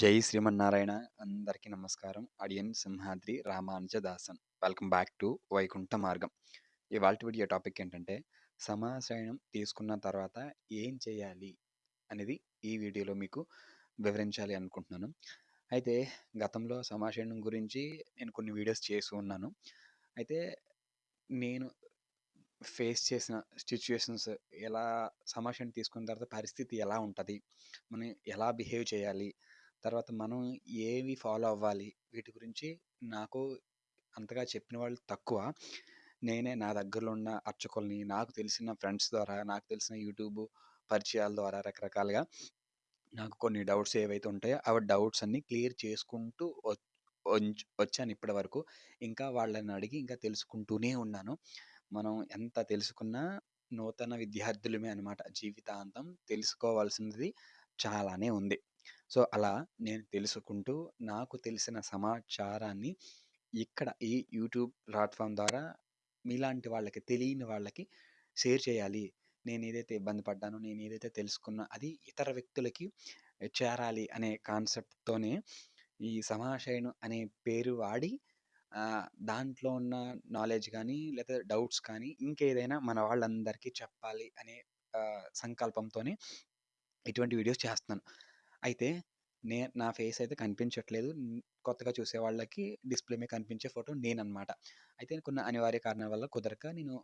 జై శ్రీమన్నారాయణ. అందరికీ నమస్కారం. అడియన్ Simhadri Ramanujadasan. Welcome back to Vaikuntha Margam. ఇవాళ వీడియో టాపిక్ ఏంటంటే సమాశ్రయణం తీసుకున్న తర్వాత ఏం చేయాలి అనేది ఈ వీడియోలో మీకు వివరించాలి అనుకుంటున్నాను. అయితే గతంలో సమాశ్రయణం గురించి నేను కొన్ని వీడియోస్ చేసి ఉన్నాను. అయితే నేను ఫేస్ చేసిన సిచ్యుయేషన్స్ ఎలా సమాచారం తీసుకున్న తర్వాత పరిస్థితి ఎలా ఉంటుంది? మనం ఎలా బిహేవ్ చేయాలి? తర్వాత మనం ఏవి ఫాలో అవ్వాలి? వీటి గురించి నాకు అంతగా చెప్పిన వాళ్ళు తక్కువ. నేనే నా దగ్గరలో ఉన్న అర్చకుల్ని నాకు తెలిసిన ఫ్రెండ్స్ ద్వారా నాకు తెలిసిన యూట్యూబ్ పరిచయాల ద్వారా రకరకాలుగా నాకు కొన్ని డౌట్స్ ఏవైతే ఉంటాయో ఆ డౌట్స్ అన్ని క్లియర్ చేసుకుంటూ వచ్చాను ఇప్పటి వరకు. ఇంకా వాళ్ళని అడిగి ఇంకా తెలుసుకుంటూనే ఉన్నాను. మనం ఎంత తెలుసుకున్నా నూతన విద్యార్థులమే అనమాట జీవితాంతం. తెలుసుకోవాల్సినది చాలానే ఉంది. సో అలా నేను తెలుసుకుంటూ నాకు తెలిసిన సమాచారాన్ని ఇక్కడ ఈ యూట్యూబ్ ప్లాట్ఫామ్ ద్వారా మీలాంటి వాళ్ళకి తెలియని వాళ్ళకి షేర్ చేయాలి. నేను ఏదైతే ఇబ్బంది పడ్డానో నేను ఏదైతే తెలుసుకున్నా అది ఇతర వ్యక్తులకి చేరాలి అనే కాన్సెప్ట్తోనే ఈ సమాశయను అనే పేరు వాడి దాంట్లో ఉన్న నాలెడ్జ్ కానీ లేదా డౌట్స్ కానీ ఇంకేదైనా మన వాళ్ళందరికీ చెప్పాలి అనే సంకల్పంతోనే ఇటువంటి వీడియోస్ చేస్తున్నాను. అయితే నే నా ఫేస్ అయితే కనిపించట్లేదు. కొత్తగా చూసే వాళ్ళకి డిస్ప్లే మీద కనిపించే ఫోటో నేననమాట అయితే కొన్ని అనివార్య కారణాల వల్ల కుదరక నేను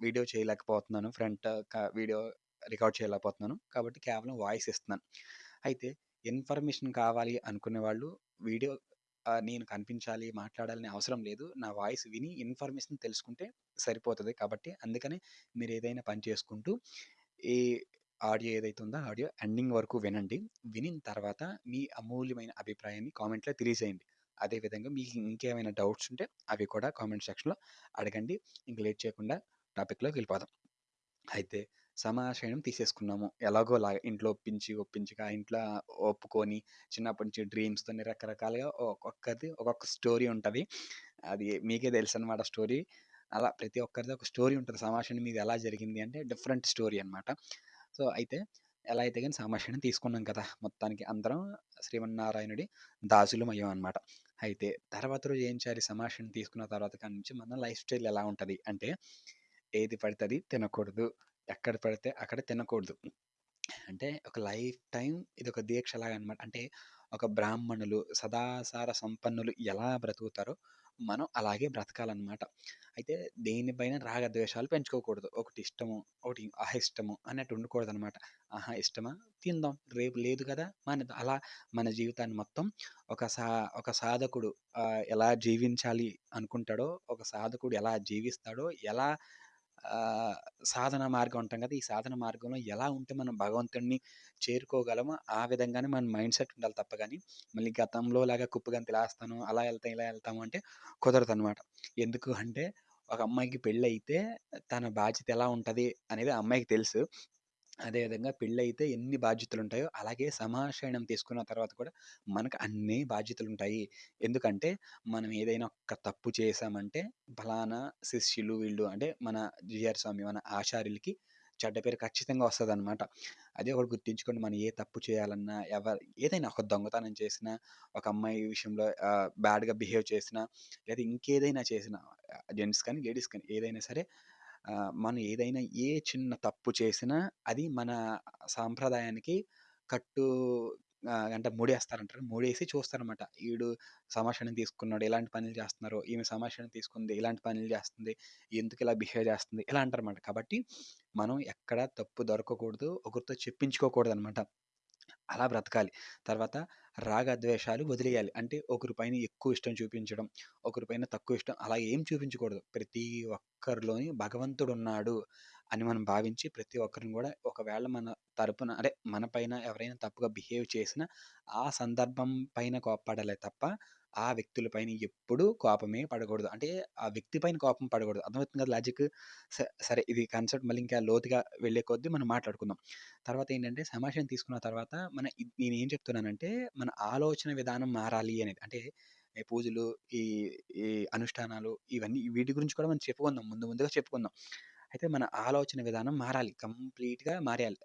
వీడియో చేయలేకపోతున్నాను. ఫ్రంట్ వీడియో రికార్డ్ చేయలేకపోతున్నాను. కాబట్టి కేవలం వాయిస్ ఇస్తున్నాను. అయితే ఇన్ఫర్మేషన్ కావాలి అనుకునే వాళ్ళు వీడియో నేను కనిపించాలి మాట్లాడాలని అవసరం లేదు. నా వాయిస్ విని ఇన్ఫర్మేషన్ తెలుసుకుంటే సరిపోతుంది కాబట్టి అందుకనే మీరు ఏదైనా పని చేసుకుంటూ ఈ ఆడియో ఏదైతే ఉందో ఆడియో ఎండింగ్ వరకు వినండి. వినిన తర్వాత మీ అమూల్యమైన అభిప్రాయాన్ని కామెంట్లో తెలియజేయండి. అదేవిధంగా మీకు ఇంకేమైనా డౌట్స్ ఉంటే అవి కూడా కామెంట్ సెక్షన్లో అడగండి. ఇంక లేట్ చేయకుండా టాపిక్లోకి వెళ్ళిపోదాం. అయితే సమాశయం తీసేసుకున్నాము. ఎలాగో లాగా ఇంట్లో ఒప్పించి ఒప్పించగా ఇంట్లో ఒప్పుకొని చిన్నప్పటి నుంచి డ్రీమ్స్తో రకరకాలుగా ఒక్కొక్కరిది ఒక్కొక్క స్టోరీ ఉంటుంది. అది మీకే తెలుసు అనమాట స్టోరీ. అలా ప్రతి ఒక్కరిది ఒక స్టోరీ ఉంటుంది. సమాచారం మీద ఎలా జరిగింది అంటే డిఫరెంట్ స్టోరీ అనమాట సో అయితే ఎలా అయితే కానీ సామాషణం తీసుకున్నాం కదా! మొత్తానికి అందరం శ్రీమన్నారాయణుడి దాసులం అయ్యాం అనమాట అయితే తర్వాత రోజు ఏం చేయాలి? సమాషణం తీసుకున్న తర్వాత కాడి నుంచి మన లైఫ్ స్టైల్ ఎలా ఉంటుంది? అంటే ఏది పడుతుంది? తినకూడదు. ఎక్కడ పడితే అక్కడ తినకూడదు. అంటే ఒక లైఫ్ టైం ఇది ఒక దీక్ష లాగా అనమాట అంటే ఒక బ్రాహ్మణులు సదాసార సంపన్నులు ఎలా బ్రతుకుతారో మనం అలాగే బ్రతకాలన్నమాట. అయితే దేనిపైన రాగద్వేషాలు పెంచుకోకూడదు. ఒకటి ఇష్టము ఒకటి అహిష్టము అన్నట్టు ఉండకూడదు అనమాట ఆహా ఇష్టమా? తిందాం. రేపు లేదు కదా? మన అలా మన జీవితాన్ని మొత్తం ఒక సా ఒక సాధకుడు ఎలా జీవించాలి అనుకుంటాడో ఒక సాధకుడు ఎలా జీవిస్తాడో ఎలా సాధన మార్గం అంటాం కదా! ఈ సాధన మార్గంలో ఎలా ఉంటే మనం భగవంతుడిని చేరుకోగలమో ఆ విధంగానే మన మైండ్ సెట్ ఉండాలి తప్ప కానీ మళ్ళీ గతంలో లాగా కుప్పగంతి వేస్తాను అలా వెళ్తాం ఇలా వెళ్తాము అంటే కుదరదు అనమాట ఎందుకు అంటే ఒక అమ్మాయికి పెళ్ళి అయితే తన బాధ్యత ఎలా ఉంటుంది అనేది అమ్మాయికి తెలుసు. అదేవిధంగా పెళ్ళైతే ఎన్ని బాధ్యతలు ఉంటాయో అలాగే సమాశయనం తీసుకున్న తర్వాత కూడా మనకు అన్ని బాధ్యతలు ఉంటాయి ఎందుకంటే మనం ఏదైనా ఒక్క తప్పు చేసామంటే ఫలానా శిష్యులు వీళ్ళు అంటే మన జిఆర్ స్వామి మన ఆచార్యులకి చెడ్డ పేరు ఖచ్చితంగా వస్తుంది అనమాట అదే ఒకటి గుర్తించుకోండి మనం ఏ తప్పు చేయాలన్నా ఎవరు ఏదైనా ఒక దొంగతనం చేసినా ఒక అమ్మాయి విషయంలో బ్యాడ్గా బిహేవ్ చేసినా లేదా ఇంకేదైనా చేసినా జెంట్స్ కానీ లేడీస్ కానీ ఏదైనా సరే మనం ఏదైనా ఏ చిన్న తప్పు చేసినా అది మన సాంప్రదాయానికి కట్టు అంటే ముడేస్తారంటారు. ముడేసి చూస్తారనమాట వీడు సమాచారం తీసుకున్నాడు ఎలాంటి పనులు చేస్తున్నారు ఈమె సమాచారం తీసుకుంది ఇలాంటి పనులు చేస్తుంది ఎందుకు ఇలా బిహేవ్ చేస్తుంది ఇలా అంటారనమాట కాబట్టి మనం ఎక్కడ తప్పు దొరకకూడదు ఒకరితో చెప్పించుకోకూడదు అనమాట అలా బ్రతకాలి. తర్వాత రాగద్వేషాలు వదిలేయాలి. అంటే ఒకరిపైన ఎక్కువ ఇష్టం చూపించడం ఒకరిపైన తక్కువ ఇష్టం అలా ఏం చూపించకూడదు. ప్రతి ఒక్కరిలోని భగవంతుడు ఉన్నాడు అని మనం భావించి ప్రతి ఒక్కరిని కూడా ఒకవేళ మన తరపున అదే మన పైన ఎవరైనా తప్పుగా బిహేవ్ చేసినా ఆ సందర్భం పైన కోప్పడాలే తప్ప ఆ వ్యక్తుల పైన ఎప్పుడూ కోపమే పడకూడదు. అంటే ఆ వ్యక్తి పైన కోపం పడకూడదు. అర్థమవుతుంది కదా లాజిక్? సరే ఇది కాన్సెప్ట్ మళ్ళీ ఇంకా లోతుగా వెళ్ళే కొద్దీ మనం మాట్లాడుకుందాం. తర్వాత ఏంటంటే సమాచారం తీసుకున్న తర్వాత మన నేను ఏం చెప్తున్నానంటే మన ఆలోచన విధానం మారాలి అనేది. అంటే ఈ పూజలు ఈ ఈ అనుష్ఠానాలు ఇవన్నీ వీటి గురించి కూడా మనం చెప్పుకుందాం. ముందు ముందుగా చెప్పుకుందాం. అయితే మన ఆలోచన విధానం మారాలి. కంప్లీట్గా మారాలి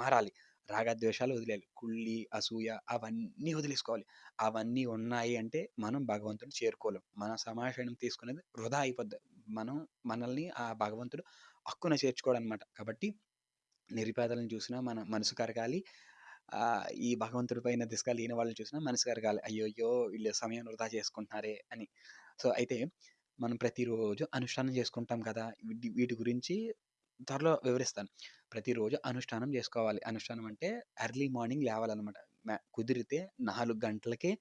మారాలి. రాగద్వేషాలు వదిలేయాలి. కుళ్ళి, అసూయ అవన్నీ వదిలేసుకోవాలి. అవన్నీ ఉన్నాయి అంటే మనం భగవంతుని చేరుకోలేం. మన సమాషయనం తీసుకునేది వృధా అయిపోద్ది. మనం మనల్ని ఆ భగవంతుడు హక్కున చేర్చుకోడనమాట. కాబట్టి నిరుపేదలను చూసినా మన మనసు కరగాలి. ఈ భగవంతుడి పైన దిశగా లేని వాళ్ళని చూసినా మనసు కరగాలి. అయ్యయ్యో! వీళ్ళు సమయం వృధా చేసుకుంటున్నారే అని. సో, అయితే మనం ప్రతిరోజు అనుష్ఠానం చేసుకుంటాం కదా! వీటి వీటి గురించి త్వరలో వివరిస్తాను. ప్రతిరోజు అనుష్ఠానం చేసుకోవాలి అనుష్ఠానం అంటే ఎర్లీ మార్నింగ్ లేవాలనమాట. కుదిరితే నాలుగు గంటలకే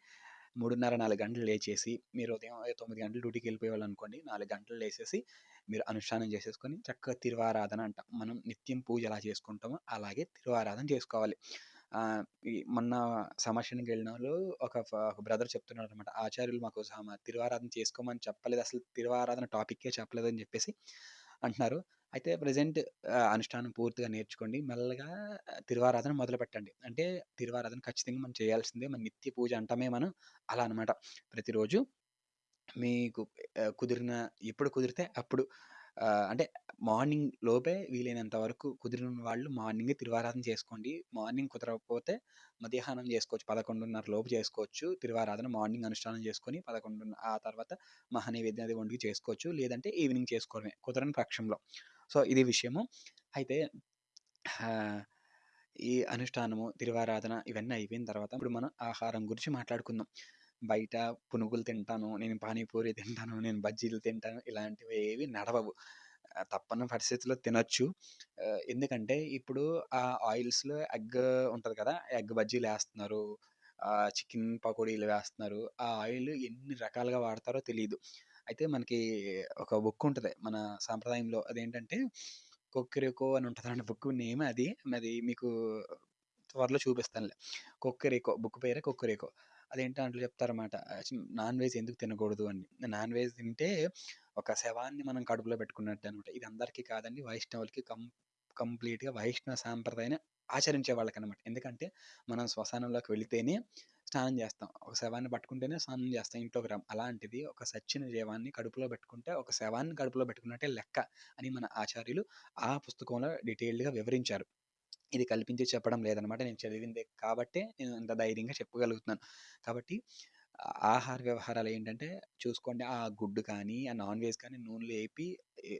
3:30, 4 గంటలు లేచేసి, మీరు ఉదయం తొమ్మిది గంటలు డ్యూటీకెళ్ళిపోయేవాళ్ళనుకోండి, 4 గంటలు లేచేసి మీరు అనుష్ఠానం చేసేసుకొని చక్కగా తిరువారాధన అంటాం. మనం నిత్యం పూజ ఎలా చేసుకుంటామో అలాగే తిరువారాధన చేసుకోవాలి. ఈ మొన్న సమాషానికెళ్ళినోళ్ళు వెళ్ళిన వాళ్ళు ఒక బ్రదర్ చెప్తున్నాడనమాట. ఆచార్యులు మాకు తిరువారాధన చేసుకోమని చెప్పలేదు. అసలు తిరువారాధన టాపిక్కే చెప్పలేదని చెప్పేసి అంటున్నారు. అయితే ప్రజెంట్ అనుష్ఠానం పూర్తిగా నేర్చుకోండి. మెల్లగా తిరువారాధన మొదలుపెట్టండి. అంటే తిరువారాధన ఖచ్చితంగా మనం చేయాల్సిందే. మన నిత్య పూజ అంటామే మనం. అలా అనమాట. ప్రతిరోజు మీకు కుదిరిన ఎప్పుడు కుదిరితే అప్పుడు ఆహ్, అంటే మార్నింగ్ లోపే వీలైనంత వరకు కుదిరిన వాళ్ళు మార్నింగే తిరువారాధన చేసుకోండి. మార్నింగ్ కుదరకపోతే మధ్యాహ్నం చేసుకోవచ్చు 11:30 లోపు చేసుకోవచ్చు. తిరువారాధన మార్నింగ్ అనుష్ఠానం చేసుకొని 11 ఆ తర్వాత మహానైవేద్యం అది వండి చేసుకోవచ్చు. లేదంటే ఈవినింగ్ చేసుకోవడమే కుదరని పక్షంలో. సో, ఇది విషయము. అయితే ఆహ్, ఈ అనుష్ఠానము, తిరువారాధన ఇవన్నీ అయిపోయిన తర్వాత ఇప్పుడు మనం ఆహారం గురించి మాట్లాడుకుందాం. బయట పునుగులు తింటాను, నేను పానీపూరి తింటాను, నేను బజ్జీలు తింటాను ఇలాంటివి ఏవి నడవవు. తప్పని పరిస్థితిలో తినొచ్చు. ఎందుకంటే ఇప్పుడు ఆ ఆయిల్స్‌లో ఎగ్ ఉంటుంది కదా! ఎగ్ బజ్జీలు వేస్తున్నారు చికెన్ పకోడీలు వేస్తున్నారు. ఆ ఆయిల్ ఎన్ని రకాలుగా వాడతారో తెలియదు అయితే మనకి ఒక బుక్ ఉంటుంది మన సాంప్రదాయంలో అదేంటంటే 'కొక్కెరకో' అని ఉంటుంది అండి బుక్ నేమ్ అది. అది మీకు త్వరలో చూపిస్తానులే. 'కొక్కెరకో' బుక్ పేరే 'కొక్కెరకో.' అదేంటో దాంట్లో చెప్తారన్నమాట. నాన్ వెజ్ ఎందుకు తినకూడదు అని. నాన్ వెజ్ తింటే ఒక శవాన్ని మనం కడుపులో పెట్టుకున్నట్టు అనమాట. ఇది అందరికీ కాదండి. వైష్ణవులకి కం కంప్లీట్‌గా వైష్ణవ సాంప్రదాయాన్ని ఆచరించే వాళ్ళకనమాట. ఎందుకంటే మనం శ్మశానంలోకి వెళితేనే స్నానం చేస్తాం. ఒక శవాన్ని పట్టుకుంటేనే స్నానం చేస్తాం. ఇంట్లోకి రాం. అలాంటిది ఒక సచ్చిన జీవాన్ని కడుపులో పెట్టుకుంటే ఒక శవాన్ని కడుపులో పెట్టుకున్నట్టే లెక్క అని మన ఆచార్యులు ఆ పుస్తకంలో డీటెయిల్డ్‌గా వివరించారు. ఇది కల్పించి చెప్పడం లేదనమాట. నేను చదివిందే కాబట్టే నేను ఇంత ధైర్యంగా చెప్పగలుగుతున్నాను. కాబట్టి ఆహార వ్యవహారాలు ఏంటంటే చూసుకోండి. ఆ గుడ్డు కానీ, ఆ నాన్ వెజ్ కానీ నూనెలో వేపి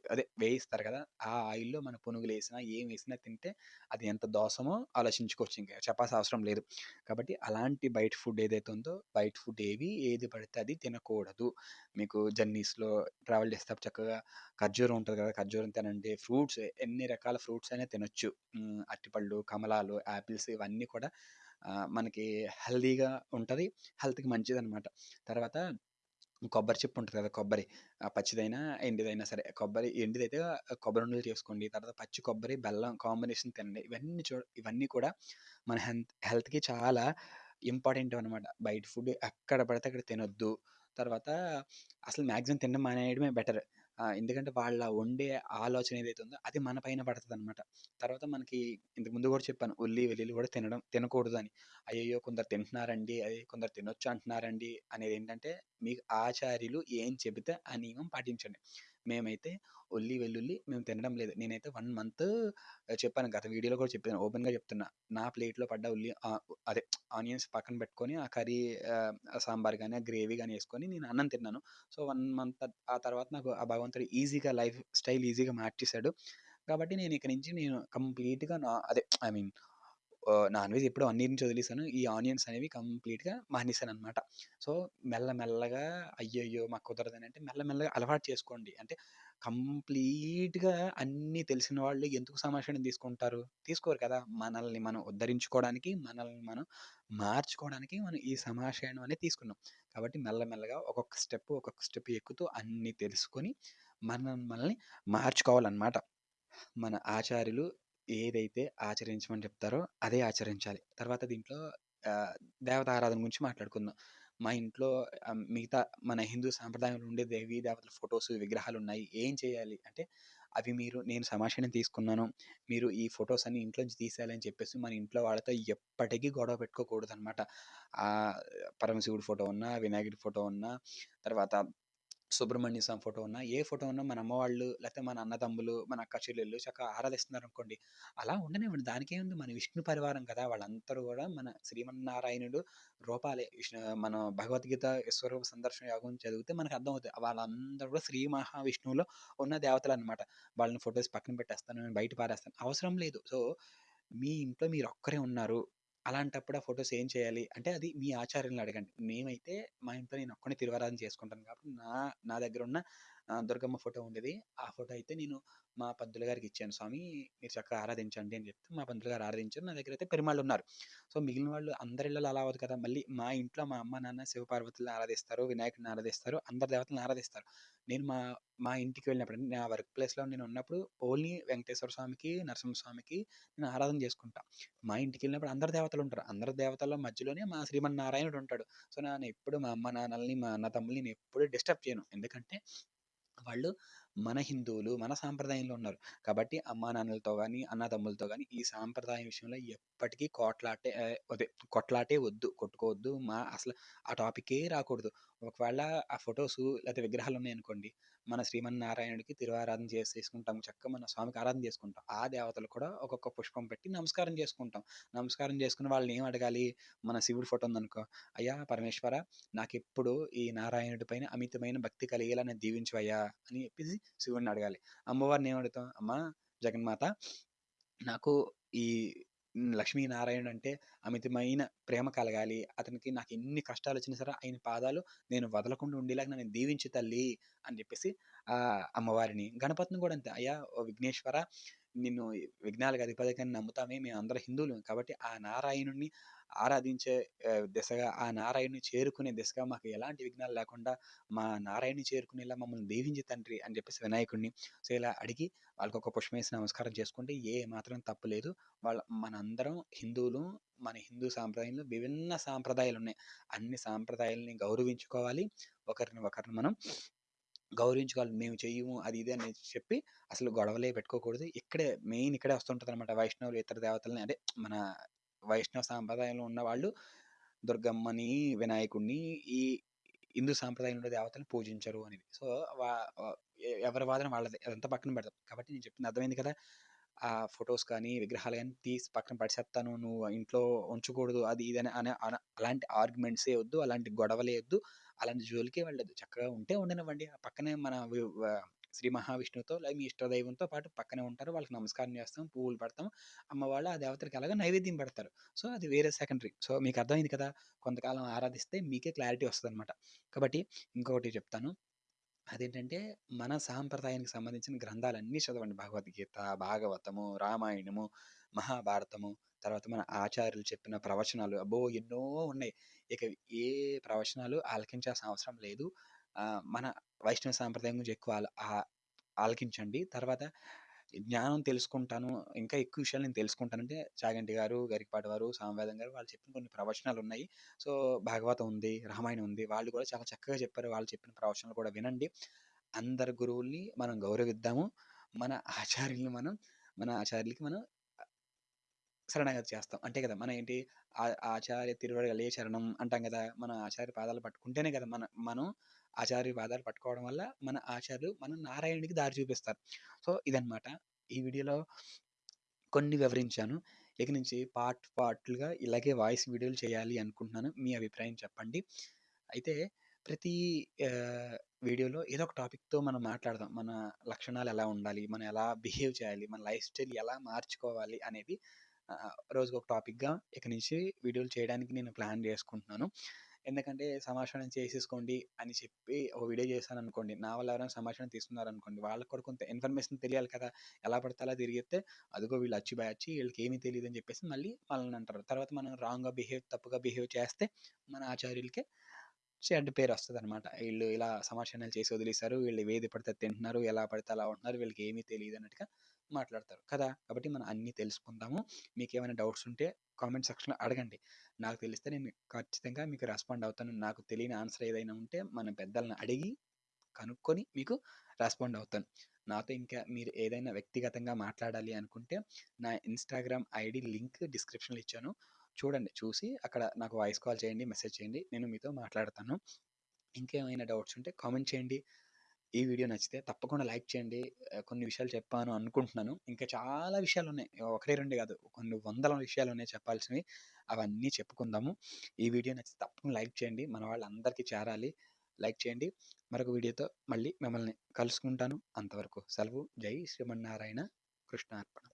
అదే వేయిస్తారు కదా! ఆ ఆయిల్‌లో మన పునుగులు వేసినా ఏం వేసినా తింటే అది ఎంత దోసమో ఆలోచించుకోవచ్చు ఇంకా చెప్పాల్సిన అవసరం లేదు. కాబట్టి అలాంటి బయట ఫుడ్ ఏదైతే ఉందో, బయట ఫుడ్ ఏవి ఏది పడితే అది తినకూడదు. మీకు జర్నీస్‌లో ట్రావెల్ చేస్తే చక్కగా ఖర్జూరం ఉంటుంది కదా! ఖర్జూరం తినండి. ఫ్రూట్స్ ఎన్ని రకాల ఫ్రూట్స్ అయినా తినొచ్చు. అరటిపళ్ళు, కమలాలు, యాపిల్స్ ఇవన్నీ కూడా మనకి హెల్తీగా ఉంటుంది హెల్త్‌కి మంచిదనమాట. తర్వాత కొబ్బరి చెప్పు ఉంటుంది కదా! కొబ్బరి పచ్చిదైనా, ఎండిదైనా సరే. కొబ్బరి ఎండిదైతే కొబ్బరి ఉండలు చేసుకోండి. తర్వాత పచ్చి కొబ్బరి, బెల్లం కాంబినేషన్ తినండి. ఇవన్నీ చూ ఇవన్నీ కూడా మన హెల్త్ హెల్త్‌కి చాలా ఇంపార్టెంట్ అనమాట. బయట ఫుడ్ ఎక్కడ పడితే అక్కడ తినొద్దు. తర్వాత అసలు మ్యాక్సిమం తినడం మానేయడమే బెటర్. ఎందుకంటే వాళ్ళ వండే ఆలోచన ఏదైతే ఉందో అది మన పైన పడతదనమాట. తర్వాత మనకి ఇంతకు ముందు కూడా చెప్పాను. ఉల్లి, వెల్లుల్లి కూడా తినడం తినకూడదని. అయ్యయ్యో! కొందరు తింటున్నారండి. అది కొందరు తినొచ్చు అంటున్నారండి అనేది ఏంటంటే మీకు ఆచార్యులు ఏం చెబితే ఆ నియమం పాటించండి. మేమైతే ఉల్లి, వెల్లుల్లి మేము తినడం లేదు. నేనైతే వన్ మంత్ చెప్పాను గత వీడియోలో కూడా చెప్పాను. ఓపెన్‌గా చెప్తున్నా. నా ప్లేట్‌లో పడ్డ ఉల్లి అదే ఆనియన్స్ పక్కన పెట్టుకొని ఆ కర్రీ సాంబార్ కానీ ఆ గ్రేవీ కానీ వేసుకొని నేను అన్నం తిన్నాను. సో, వన్ మంత్ ఆ తర్వాత నాకు ఆ భగవంతుడు ఈజీగా లైఫ్ స్టైల్ ఈజీగా మార్చేసాడు. కాబట్టి నేను ఇక్కడి నుంచి నేను కంప్లీట్‌గా నా అదే ఐ మీన్ నాన్ వెజ్ ఎప్పుడో అన్నిటిని వదిలేసాను. ఈ ఆనియన్స్ అనేవి కంప్లీట్‌గా మానేసాననమాట. సో, మెల్ల మెల్లగా అయ్యయ్యో! మాకు కుదరదని అంటే మెల్ల మెల్లగా అలవాటు చేసుకోండి. అంటే కంప్లీట్‌గా అన్నీ తెలిసిన వాళ్ళు ఎందుకు సమాచారం తీసుకుంటారు? తీసుకోరు కదా! మనల్ని మనం ఉద్ధరించుకోవడానికి, మనల్ని మనం మార్చుకోవడానికి మనం ఈ సమాచారం అనేది తీసుకున్నాం. కాబట్టి మెల్లమెల్లగా ఒక్కొక్క స్టెప్, ఒక్కొక్క స్టెప్ ఎక్కుతూ అన్నీ తెలుసుకొని మనం మనల్ని మార్చుకోవాలన్నమాట మన ఆచార్యులు ఏదైతే ఆచరించమని చెప్తారో అదే ఆచరించాలి. తర్వాత దీంట్లో దేవత ఆరాధన గురించి మాట్లాడుకుందాం. మా ఇంట్లో మిగతా మన హిందూ సాంప్రదాయంలో ఉండే దేవీ దేవతల ఫొటోస్ విగ్రహాలు ఉన్నాయి ఏం చేయాలి అంటే అవి మీరు నేను సమాచారం తీసుకున్నాను. మీరు ఈ ఫొటోస్ అన్ని ఇంట్లో నుంచి తీసేయాలని చెప్పేసి మన ఇంట్లో వాళ్ళతో ఎప్పటికీ గొడవ పెట్టుకోకూడదు అనమాట పరమశివుడి ఫోటో ఉన్నా, వినాయకుడి ఫోటో ఉన్నా, తర్వాత సుబ్రహ్మణ్య స్వామి ఫోటో ఉన్నా, ఏ ఫోటో ఉన్నా మన అమ్మవాళ్ళు లేకపోతే మన అన్నదమ్ములు, మన అక్క చెల్లెళ్ళు చక్కగా ఆరాధిస్తున్నారనుకోండి, అలా ఉండనివ్వండి. దానికేముంది మన విష్ణు పరివారం కదా! వాళ్ళందరూ కూడా మన శ్రీమన్నారాయణుడు రూపాలే. విష్ణు మన భగవద్గీత విశ్వరూప సందర్శన యోగం చదివితే మనకు అర్థమవుతుంది వాళ్ళందరూ కూడా శ్రీ మహావిష్ణువులో ఉన్న దేవతలు అనమాట వాళ్ళని ఫోటోస్ పక్కన పెట్టేస్తాను, నేను బయట పారేస్తాను. అవసరం లేదు. సో, మీ ఇంట్లో మీరు ఒక్కరే ఉన్నారు. అలాంటప్పుడు ఆ ఫోటోస్ ఏం చేయాలి? అంటే అది మీ ఆచార్యులను అడగండి. మేమైతే మా ఇంట్లో ఒక్కనే తిరువారాధన చేసుకుంటాను కాబట్టి నా నా దగ్గర ఉన్న దుర్గమ్మ ఫోటో ఉండేది. ఆ ఫోటో అయితే నేను మా పంతులు గారికి ఇచ్చాను స్వామి మీరు చక్కగా ఆరాధించండి అని చెప్తే మా పంతులు గారు ఆరాధించారు. నా దగ్గర అయితే పెరుమాళ్ళు ఉన్నారు సో, మిగిలిన వాళ్ళు అందరి ఇళ్ళలో అలా అవ్వదు కదా! మళ్ళీ మా ఇంట్లో మా అమ్మ, నాన్న శివపార్వతులని ఆరాధిస్తారు, వినాయకుడిని ఆరాధిస్తారు, అందరి దేవతలను ఆరాధిస్తారు. నేను మా మా ఇంటికి వెళ్ళినప్పుడు నా వర్క్ ప్లేస్‌లో నేను ఉన్నప్పుడు ఓన్లీ వెంకటేశ్వర స్వామికి, నరసింహస్వామికి నేను ఆరాధన చేసుకుంటా. మా ఇంటికి వెళ్ళినప్పుడు అందరు దేవతలుంటారు. అందరి దేవతల మధ్యలోనే మా శ్రీమన్నారాయణుడు ఉంటాడు. సో, నేను ఎప్పుడు మా అమ్మ, నాన్నల్ని మా అన్న, తమ్ముల్ని నేనెప్పుడు డిస్టర్బ్ చేయను. ఎందుకంటే వాళ్ళు మన హిందువులు, మన సాంప్రదాయంలో ఉన్నారు. కాబట్టి అమ్మానాన్నలతో కానీ అన్నదమ్ములతో కానీ ఈ సాంప్రదాయం విషయంలో ఎప్పటికీ కొట్లాటే అదే కొట్లాటే వద్దు. కొట్టుకోవద్దు. మా అసలు ఆ టాపికే రాకూడదు. ఒకవేళ ఆ ఫొటోస్ లేకపోతే విగ్రహాలు ఉన్నాయనుకోండి మన శ్రీమన్నారాయణుడికి తిరువారాధన చేసేసుకుంటాం. చక్కగా మన స్వామికి ఆరాధన చేసుకుంటాం. ఆ దేవతలు కూడా ఒక్కొక్క పుష్పం పెట్టి నమస్కారం చేసుకుంటాం. నమస్కారం చేసుకుని ఏం అడగాలి? మన శివుడి ఫోటో ఉందనుకో, "అయ్యా పరమేశ్వర నాకెప్పుడు ఈ నారాయణుడి పైన అమితమైన భక్తి కలిగేలా నన్ను దీవించవయ్యా" అని చెప్పేసి శివుడిని అడగాలి. అమ్మవారిని ఏమడుగుతాం? అమ్మా జగన్మాత నాకు ఈ లక్ష్మీనారాయణ అంటే అమితమైన ప్రేమ కలగాలి. అతనికి నాకు ఎన్ని కష్టాలు వచ్చినా సరే ఆయన పాదాలు నేను వదలకుండా ఉండేలాగా నన్ను దీవించి తల్లి అని చెప్పేసి ఆ అమ్మవారిని గణపతిని కూడా అంతే. అయ్యా ఓ విఘ్నేశ్వర నిన్ను విఘ్నాలకు అధిపతికని నమ్ముతామే మేము అందరం హిందువులు కాబట్టి ఆ నారాయణుడిని ఆరాధించే దిశగా ఆ నారాయణుని చేరుకునే దిశగా మాకు ఎలాంటి విఘ్నాలు లేకుండా మా నారాయణ్‌ని చేరుకునేలా మమ్మల్ని దీవించి తండ్రి అని చెప్పేసి వినాయకుడిని సో, ఇలా అడిగి వాళ్ళకొక పుష్పమేసి నమస్కారం చేసుకుంటే ఏ మాత్రం తప్పు లేదు. వాళ్ళ మనందరం హిందువులు. మన హిందూ సాంప్రదాయంలో విభిన్న సాంప్రదాయాలు ఉన్నాయి అన్ని సాంప్రదాయాల్ని గౌరవించుకోవాలి. ఒకరిని ఒకరిని మనం గౌరవించుకోవాలి. మేము చెయ్యము అది ఇది అని చెప్పి అసలు గొడవలే పెట్టుకోకూడదు. ఇక్కడే మెయిన్ ఇక్కడే వస్తుంటదనమాట. వైష్ణవులు ఇతర దేవతల్ని అంటే మన వైష్ణవ సాంప్రదాయంలో ఉన్న వాళ్ళు దుర్గమ్మని, వినాయకుడిని ఈ హిందూ సాంప్రదాయంలో దేవతలను పూజించరు అనేది. సో, ఎవరి వాదన వాళ్ళది అదంతా పక్కన పెడతాం కాబట్టి నేను చెప్పింది అర్థమైంది కదా! ఆ ఫొటోస్ కానీ, విగ్రహాలు కానీ తీసి పక్కన పడిసేస్తాను నువ్వు ఇంట్లో ఉంచకూడదు. అది ఇది అని అలాంటి ఆర్గ్యుమెంట్సే వద్దు. అలాంటి గొడవలే వద్దు. అలాంటి జోలికే వెళ్ళదు చక్కగా ఉంటే ఉండనివ్వండి. ఆ పక్కనే మన శ్రీ మహావిష్ణువుతో లేదా మీ ఇష్టదైవంతో పాటు పక్కనే ఉంటారు. వాళ్ళకి నమస్కారం చేస్తాం. పువ్వులు పెడతాం. అమ్మవాళ్ళు ఆ దేవతలకి ఎలాగో నైవేద్యం పెడతారు. సో, అది వేరే సెకండరీ. సో, మీకు అర్థమైంది కదా! కొంతకాలం ఆరాధిస్తే మీకే క్లారిటీ వస్తుంది అనమాట కాబట్టి ఇంకొకటి చెప్తాను. అదేంటంటే మన సాంప్రదాయానికి సంబంధించిన గ్రంథాలన్నీ చదవండి. భగవద్గీత, భాగవతము, రామాయణము, మహాభారతము, తర్వాత మన ఆచార్యులు చెప్పిన ప్రవచనాలు అబ్బో! ఎన్నో ఉన్నాయి. ఇక ఏ ప్రవచనాలు ఆలకించాల్సిన అవసరం లేదు. మన వైష్ణవ సాంప్రదాయం గురించి ఎక్కువ ఆలకించండి. తర్వాత జ్ఞానం తెలుసుకుంటాను. ఇంకా ఎక్కువ విషయాలు నేను తెలుసుకుంటానంటే చాగంటి గారు, గరికపాటి వారు, సామవేదం గారు వాళ్ళు చెప్పిన కొన్ని ప్రవచనాలున్నాయి. సో, భాగవతం ఉంది, రామాయణం ఉంది. వాళ్ళు కూడా చాలా చక్కగా చెప్పారు. వాళ్ళు చెప్పిన ప్రవచనాలు కూడా వినండి. అందరి గురువుల్ని మనం గౌరవిద్దాము. మన ఆచార్యుల్ని మనం మన ఆచార్యులకి మనం శరణాగతి చేస్తాం. అంటే కదా! మనం ఏంటి ఆ ఆచార్య తిరువడగలే చరణం అంటాం కదా! మన ఆచార్య పాదాలు పట్టుకుంటేనే కదా! మన మనం ఆచార్య పాదాలు పట్టుకోవడం వల్ల మన ఆచార్యులు మన నారాయణుడికి దారి చూపిస్తారు. సో, ఇదనమాట. ఈ వీడియోలో కొన్ని వివరించాను. ఇక నుంచి పార్ట్ పార్ట్‌లుగా ఇలాగే వాయిస్ వీడియోలు చేయాలి అనుకుంటున్నాను. మీ అభిప్రాయం చెప్పండి. అయితే ప్రతి వీడియోలో ఏదో ఒక టాపిక్‌తో మనం మాట్లాడదాం. మన లక్షణాలు ఎలా ఉండాలి? మనం ఎలా బిహేవ్ చేయాలి? మన లైఫ్ స్టైల్ ఎలా మార్చుకోవాలి? అనేది రోజుకొక టాపిక్‌గా ఇక నుంచి వీడియోలు చేయడానికి నేను ప్లాన్ చేసుకుంటున్నాను. ఎందుకంటే సమాచారం చేసేసుకోండి అని చెప్పి ఒక వీడియో చేశాననుకోండి. నా వల్ల ఎవరైనా సమాచారం తీసుకున్నారనుకోండి. వాళ్ళకి కూడా కొంత ఇన్ఫర్మేషన్ తెలియాలి కదా! ఎలా పడితే అలా తిరిగేత్తే అదిగో వీళ్ళు అచ్చి బ్యాచి వీళ్ళకి ఏమీ అని చెప్పేసి మళ్ళీ వాళ్ళని అంటారు. తర్వాత మనం రాంగ్‌గా బిహేవ్ తప్పుగా బిహేవ్ చేస్తే మన ఆచార్యులకే చెడ్డ పేరు వస్తుంది అనమాట వీళ్ళు ఇలా సమాచారాలు చేసి వదిలేశారు వీళ్ళు ఏది పడితే తింటున్నారు. ఎలా పడితే అలా ఉంటున్నారు. వీళ్ళకి ఏమీ తెలియదు అన్నట్టుగా మాట్లాడతారు కదా! కాబట్టి మనం అన్నీ తెలుసుకుందాము. ఏమైనా డౌట్స్ ఉంటే కామెంట్ సెక్షన్‌లో అడగండి. నాకు తెలిస్తే నేను ఖచ్చితంగా మీకు రెస్పాండ్ అవుతాను. నాకు తెలియని ఆన్సర్ ఏదైనా ఉంటే మన పెద్దలను అడిగి కనుక్కొని మీకు రెస్పాండ్ అవుతాను. నాతో ఇంకా మీరు ఏదైనా వ్యక్తిగతంగా మాట్లాడాలి అనుకుంటే నా ఇన్‌స్టాగ్రామ్ ఐడి లింక్ డిస్క్రిప్షన్‌లో ఇచ్చాను. చూడండి. చూసి అక్కడ నాకు వాయిస్ కాల్ చేయండి. మెసేజ్ చేయండి. నేను మీతో మాట్లాడతాను. ఇంకేమైనా డౌట్స్ ఉంటే కామెంట్ చేయండి. ఈ వీడియో నచ్చితే తప్పకుండా లైక్ చేయండి. కొన్ని విషయాలు చెప్పాను అనుకుంటున్నాను. ఇంకా చాలా విషయాలు ఉన్నాయి ఒకటి, రెండు కాదు. కొన్ని వందల విషయాలు ఉన్నాయి చెప్పాల్సినవి. అవన్నీ చెప్పుకుందాము. ఈ వీడియో నచ్చితే తప్పకుండా లైక్ చేయండి. మన వాళ్ళందరికీ చేరాలి. లైక్ చేయండి. మరొక వీడియోతో మళ్ళీ మిమ్మల్ని కలుసుకుంటాను. అంతవరకు సెలవు. జై శ్రీమన్నారాయణ. కృష్ణార్పణ